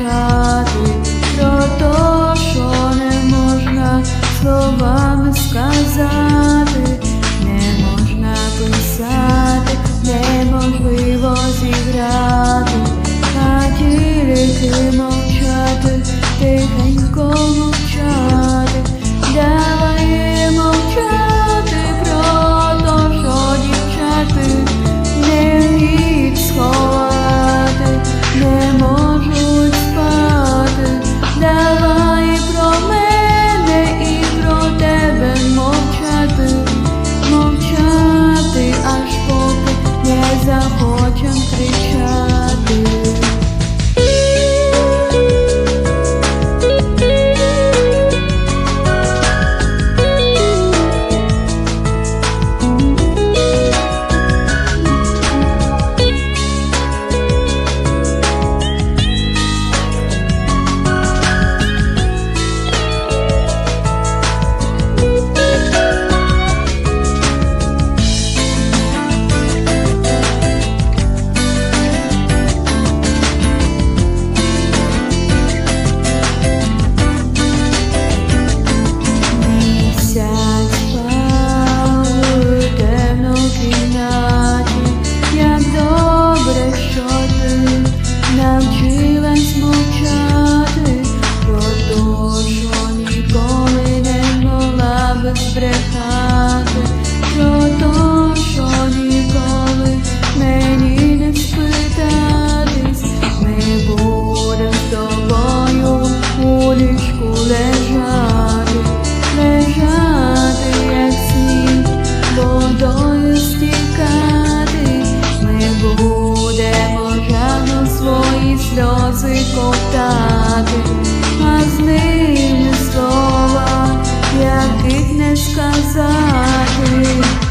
мовчати про то, що не можна словами сказати, не можна писати, неможливо зіграти, а тільки мовчати тихенько. брехати про то, що ніколи мені не спитатись, ми будемо з тобою у ліжку лежати, лежати, як сніг, водою стікати, ми будемо жадно свої сльози ковтати, а з них не сказати.